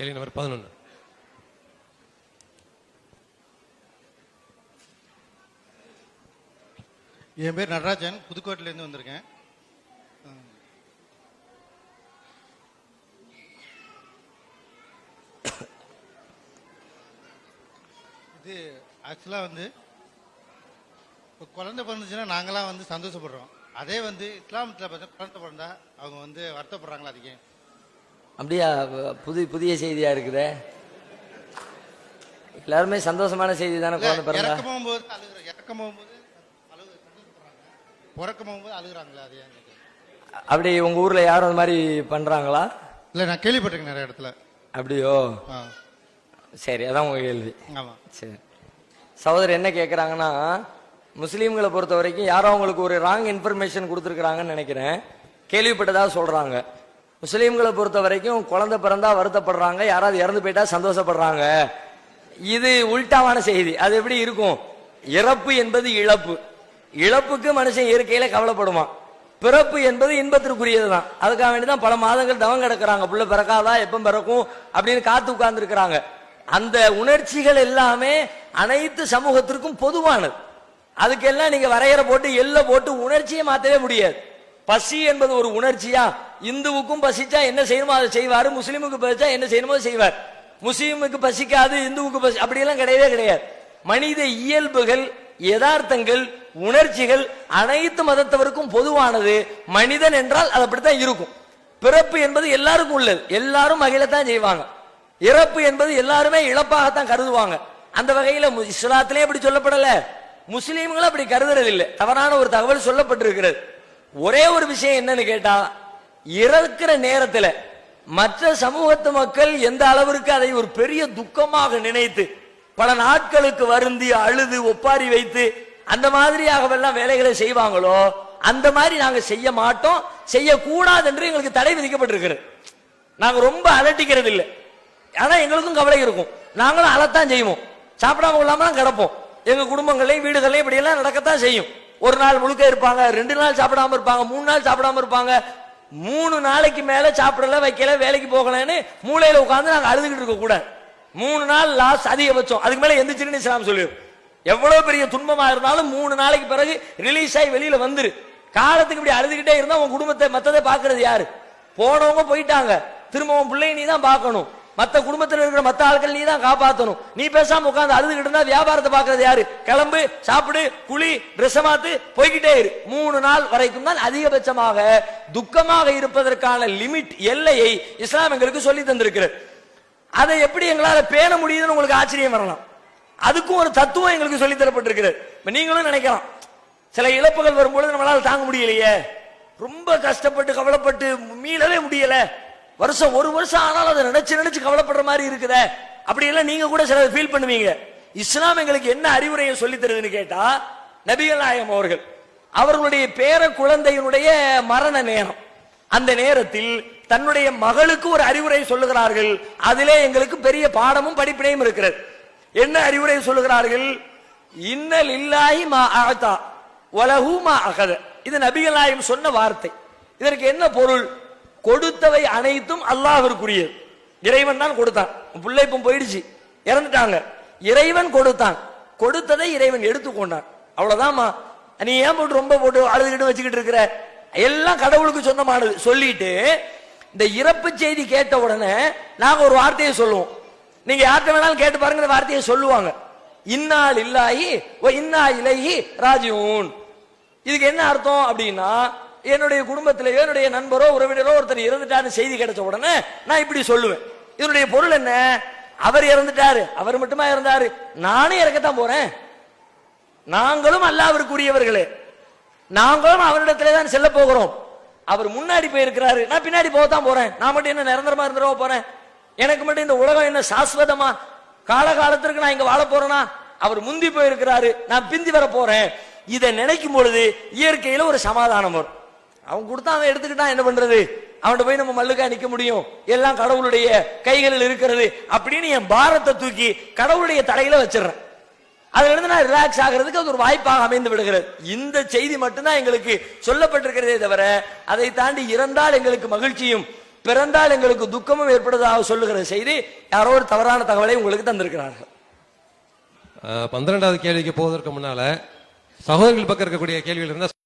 கேள்வி நம்பர் பதினொன்று என் பேர் நடராஜன் புதுக்கோட்டையிலேருந்து வந்திருக்கேன். இது ஆக்சுவலாக வந்து இப்போ குழந்தை பிறந்துச்சுன்னா நாங்களாம் வந்து சந்தோஷப்படுறோம். அதே வந்து இஸ்லாமத்தில் பார்த்தா குழந்தை பிறந்தா அவங்க வந்து வருத்தப்படுறாங்களா அதிகம். அப்படியா புது புதிய செய்தியா இருக்குதே? எல்லாருமே சந்தோஷமான செய்தி தானே குழந்தை பிறந்தா? போகும்போது அழுகுற இறக்க போகும்போது அழுகு பிறக்க போகும்போது அழுகுறாங்களா அது அப்படி உங்க ஊர்ல யாரும் அந்த மாதிரி பண்றாங்களா? இல்லை நான் கேள்விப்பட்டிருக்கேன் நிறைய இடத்துல. அப்படியோ? சரி அதான் உங்க கேள்வி. ஆமாம் சரி. சகோதரர் என்ன கேட்குறாங்கன்னா முஸ்லீம்களை பொறுத்த வரைக்கும் யாரோ அவங்களுக்கு ஒரு ராங் இன்ஃபர்மேஷன் கொடுத்துருக்குறாங்கன்னு நினைக்கிறேன். கேள்விப்பட்டதா சொல்றாங்க. முஸ்லீம்களை பொறுத்த வரைக்கும் குழந்தை பிறந்தா வருத்தப்படுறாங்க யாராவது இறந்து போயிட்டா சந்தோஷப்படுறாங்க. இது உல்டாவான செய்தி. அது எப்படி இருக்கும்? இறப்பு என்பது இழப்பு. இழப்புக்கு மனுஷன் இயற்கையில கவலைப்படுவான். பிறப்பு என்பது இன்பத்திற்குரியது தான் அதுக்காக வேண்டி தான் பல மாதங்கள் தவம் கிடக்குறாங்க. புள்ள பிறக்காதா எப்போ பிறக்கும் அப்படின்னு காத்து உட்கார்ந்து இருக்கிறாங்க அந்த உணர்ச்சிகள் எல்லாமே அனைத்து சமூகத்திற்கும் பொதுவானது. அதுக்கெல்லாம் நீங்க வரையறை போட்டு எல்ல போட்டு உணர்ச்சியை மாத்தவே முடியாது. பசி என்பது ஒரு உணர்ச்சியா? இந்துவுக்கும் பசிச்சா என்ன செய்யணுமோ அதை செய்வார் முஸ்லீமுக்கு பசிச்சா என்ன செய்யணுமோ செய்வார். முஸ்லீமுக்கு பசிக்காது இந்துவுக்கு பசி அப்படியெல்லாம் கிடையவே கிடையாது. மனித இயல்புகள் யதார்த்தங்கள் உணர்ச்சிகள் அனைத்து மதத்தவருக்கும் பொதுவானது. மனிதன் என்றால் அது அப்படித்தான் இருக்கும். பிறப்பு என்பது எல்லாருக்கும் உள்ளது. எல்லாரும் மகிழத்தான் செய்வாங்க. இறப்பு என்பது எல்லாருமே இழப்பாகத்தான் கருதுவாங்க. அந்த வகையில இஸ்லாத்திலே அப்படி சொல்லப்படல. முஸ்லீம்களும் அப்படி கருதுறது இல்லை தவறான ஒரு தகவல் சொல்லப்பட்டிருக்கிறது. ஒரே ஒரு விஷயம் என்னன்னு கேட்டா இறக்கிற நேரத்தில் மற்ற சமூகத்து மக்கள் எந்த அளவிற்கு அதை ஒரு பெரிய துக்கமாக நினைத்து பல நாட்களுக்கு வருந்தி அழுது ஒப்பாரி வைத்து அந்த மாதிரியாகவெல்லாம் வேலைகளை செய்வாங்களோ அந்த மாதிரி நாங்க செய்ய மாட்டோம் செய்யக்கூடாது என்று எங்களுக்கு தடை விதிக்கப்பட்டிருக்கிறது. நாங்க ரொம்ப அலட்டிக்கிறது இல்லை ஆனா எங்களுக்கும் கவலை இருக்கும். நாங்களும் அலத்தான் செய்வோம். சாப்பிடாம இல்லாமலாம் கிடப்போம். எங்க குடும்பங்களையும் வீடுகளையும் இப்படி எல்லாம் நடக்கத்தான் செய்யும். ஒரு நாள் முழுக்க இருப்பாங்க ரெண்டு நாள் சாப்பிடாம இருப்பாங்க மூணு நாள் சாப்பிடாம இருப்பாங்க மூணு நாளைக்கு மேல சாப்பிடல வைக்கல வேலைக்கு போகலன்னு மூளையில உட்காந்து நாங்க அழுதுகிட்டு இருக்க கூடாது மூணு நாள் லாஸ்ட் அதிகபட்சம். அதுக்கு மேல எந்திரிச்சிருன்னு இஸ்லாம் சொல்லிடும் எவ்வளவு பெரிய துன்பமா இருந்தாலும் மூணு நாளைக்கு பிறகு ரிலீஸ் ஆகி வெளியில வந்துரு. காலத்துக்கு இப்படி அழுதுகிட்டே இருந்தா உன் குடும்பத்தை மத்ததை பாக்குறது யாரு? போனவங்க போயிட்டாங்க. திரும்ப உன் பிள்ளைய நீ தான் பார்க்கணும். மற்ற குடும்பத்தில் இருக்கிற மற்ற ஆட்கள் நீ தான் காப்பாற்றணும் நீ பேசாம உட்காந்து அழுதுகிட்டு இருந்தா வியாபாரத்தை பார்க்கறது யாரு? கிளம்பு சாப்பிடு குழி ட்ரெஸ் மாத்து போய்கிட்டே இரு. மூணு நாள் வரைக்கும் தான் அதிகபட்சமாக துக்கமாக இருப்பதற்கான லிமிட் எல்லையை இஸ்லாம் எங்களுக்கு சொல்லி தந்திருக்கிறது. அதை எப்படி எங்களால் பேண முடியுதுன்னு உங்களுக்கு ஆச்சரியம் வரலாம். அதுக்கும் ஒரு தத்துவம் எங்களுக்கு சொல்லி தரப்பட்டிருக்கிறது. நீங்களும் நினைக்கலாம். சில இழப்புகள் வரும்பொழுது நம்மளால தாங்க முடியலையே. ரொம்ப கஷ்டப்பட்டு கவலைப்பட்டு மீளவே முடியல. வருஷம் ஒரு வருஷம் ஆனாலும் அதை நினைச்சு நினைச்சு கவலைப்படுற மாதிரி இருக்குதே. அப்படி எல்லாம் நீங்க கூட சில ஃபீல் பண்ணுவீங்க. இஸ்லாம் எங்களுக்கு என்ன அறிவுரையை சொல்லி தருதுன்னு கேட்டா நபிகள் நாயகம் அவர்கள் அவர்களுடைய பேர குழந்தையினுடைய மரண நேரம். அந்த நேரத்தில் தன்னுடைய மகளுக்கு ஒரு அறிவுரை சொல்லுகிறார்கள். அதிலே எங்களுக்கு பெரிய பாடமும் படிப்பினையும் இருக்கிறது. என்ன அறிவுரை சொல்லுகிறார்கள்? இன்னல் இல்லாஹி மா அகதா வலஹு மா அகத இது நபிகள் நாயகம் சொன்ன வார்த்தை. இதற்கு என்ன பொருள்? கொடுத்தவை அனைத்தும் அல்லாஹ்விற்குரியது. இறைவன் தான் கொடுத்தான். பிள்ளை இப்போ போயிடுச்சு. இறந்துட்டாங்க. இறைவன் கொடுத்தான். கொடுத்ததை இறைவன் எடுத்துக்கொண்டான் அவ்வளவுதாம்மா நீ ஏன் போட்டு ரொம்ப போட்டு அழுதுகிட்டு வச்சுக்கிட்டு இருக்கிற? எல்லாம் கடவுளுக்கு சொந்தமானது. சொல்லிட்டு இந்த இறப்பு செய்தி கேட்ட உடனே நாங்க ஒரு வார்த்தையை சொல்லுவோம். நீங்க யார்கிட்ட வேணாலும் கேட்டு பாருங்க இந்த வார்த்தையை சொல்லுவாங்க. இன்னால் இல்லாயி ஓ இன்னா இலகி ராஜீவன் இதுக்கு என்ன அர்த்தம் அப்படின்னா என்னுடைய குடும்பத்தில் என்னுடைய நண்பரோ உறவினரோ ஒருத்தர் இறந்துட்டாருன்னு செய்தி கிடைச்ச உடனே நான் இப்படி சொல்லுவேன். இதனுடைய பொருள் என்ன? அவர் இறந்துட்டாரு. அவர் மட்டுமா இறந்தாரு? நானும் இறக்கத்தான் போறேன். நாங்களும் அல்லாவிற்குரியவர்களே. நாங்களும் அவரிடத்திலே தான் செல்ல போகிறோம். அவர் முன்னாடி போயிருக்கிறாரு. நான் பின்னாடி போகத்தான் போறேன். நான் மட்டும் என்ன நிரந்தரமா இருந்துடவா போறேன்? எனக்கு மட்டும் இந்த உலகம் என்ன சாஸ்வதமா? காலகாலத்திற்கு நான் இங்க வாழ போறேனா? அவர் முந்தி போயிருக்கிறாரு. நான் பிந்தி வர போறேன். இதை நினைக்கும் பொழுது இயற்கையில ஒரு சமாதானம் வரும். அவன் கொடுத்தா அவன் எடுத்துக்கிட்டான் என்ன பண்றது? அவன்கிட்ட போய் நம்ம மல்லுக்கா நிக்க முடியும். எல்லாம் கடவுளுடைய கைகளில் இருக்கிறது அப்படின்னு என் பாரத்தை தூக்கி கடவுளுடைய தலையில வச்சிடுறேன். அதுல இருந்து நான் ரிலாக்ஸ் ஆகிறதுக்கு அது ஒரு வாய்ப்பாக அமைந்து விடுகிறது. இந்த செய்தி மட்டும்தான் எங்களுக்கு சொல்லப்பட்டிருக்கிறதே தவிர அதை தாண்டி இறந்தால் எங்களுக்கு மகிழ்ச்சியும் பிறந்தால் எங்களுக்கு துக்கமும் ஏற்படுவதாக சொல்லுகிற செய்தி யாரோ ஒரு தவறான தகவலை உங்களுக்கு தந்திருக்கிறார்கள். பன்னிரெண்டாவது கேள்விக்கு போவதற்கு முன்னால சகோதரர்கள் பக்கம் இருக்கக்கூடிய கேள்விகள் இருந்தால்